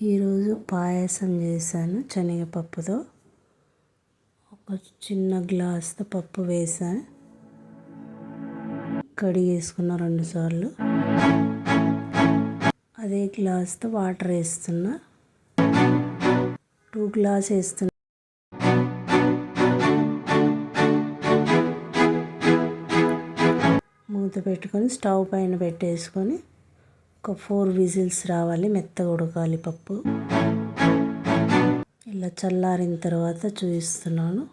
ఈరోజు పాయసం చేశాను శనగపప్పుతో. ఒక చిన్న గ్లాస్తో పప్పు వేసాను కడిగేసుకున్న రెండుసార్లు అదే గ్లాస్తో వాటర్ వేస్తున్నా. టూ గ్లాస్ వేస్తున్నా. మూత పెట్టుకొని స్టవ్ పైన పెట్టేసుకొని ఒక ఫోర్ విజిల్స్ రావాలి మెత్తగా ఉడకాలి పప్పు. ఇలా చల్లారిన తర్వాత చూపిస్తున్నాను.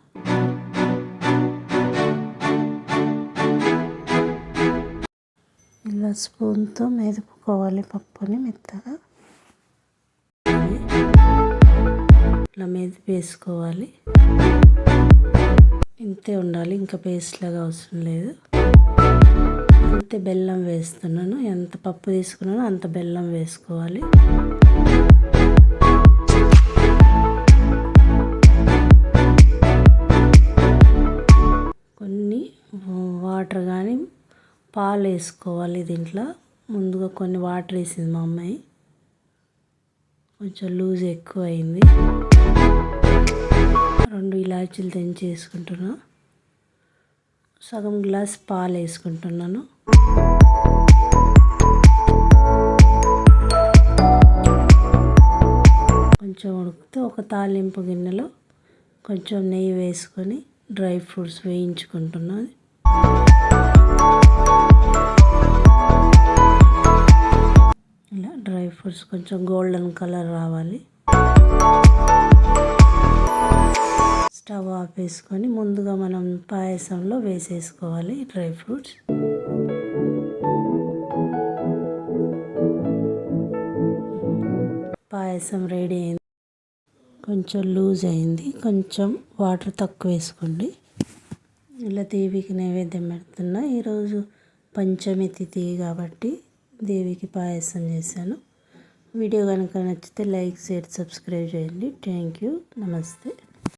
ఇలా స్పూన్తో మెదుపుకోవాలి పప్పుని మెత్తగా. ఇలా మెదిపి వేసుకోవాలి. ఇంతే ఉండాలి ఇంకా పేస్ట్ లాగా అవసరం లేదు. అంతే బెల్లం వేస్తున్నాను. ఎంత పప్పు తీసుకున్నానో అంత బెల్లం వేసుకోవాలి. కొన్ని వాటర్ కానీ పాలు వేసుకోవాలి దీంట్లో. ముందుగా కొన్ని వాటర్ వేసింది మా అమ్మాయి. కొంచెం లూజ్ ఎక్కువ అయింది రెండు ఇలాచీలు తెంచి వేసుకుంటున్నాను సగం గ్లాస్ పాలు వేసుకుంటున్నాను. కొంచెం ఉడికితే ఒక తాలింపు గిన్నెలో కొంచెం నెయ్యి వేసుకొని డ్రై ఫ్రూట్స్ వేయించుకుంటున్నాను. ఇలా డ్రై ఫ్రూట్స్ కొంచెం గోల్డెన్ కలర్ రావాలి. ఆపేసుకొని ముందుగా మనం పాయసంలో వేసేసుకోవాలి డ్రై ఫ్రూట్స్. పాయసం రెడీ అయింది. కొంచెం లూజ్ అయింది. కొంచెం వాటర్ తక్కువ వేసుకోండి. ఇలా దేవికి నైవేద్యం పెడుతున్నా. ఈరోజు పంచమి తిథి కాబట్టి దేవికి పాయసం చేశాను. వీడియో కనుక నచ్చితే లైక్ షేర్ సబ్స్క్రైబ్ చేయండి. Thank you. నమస్తే.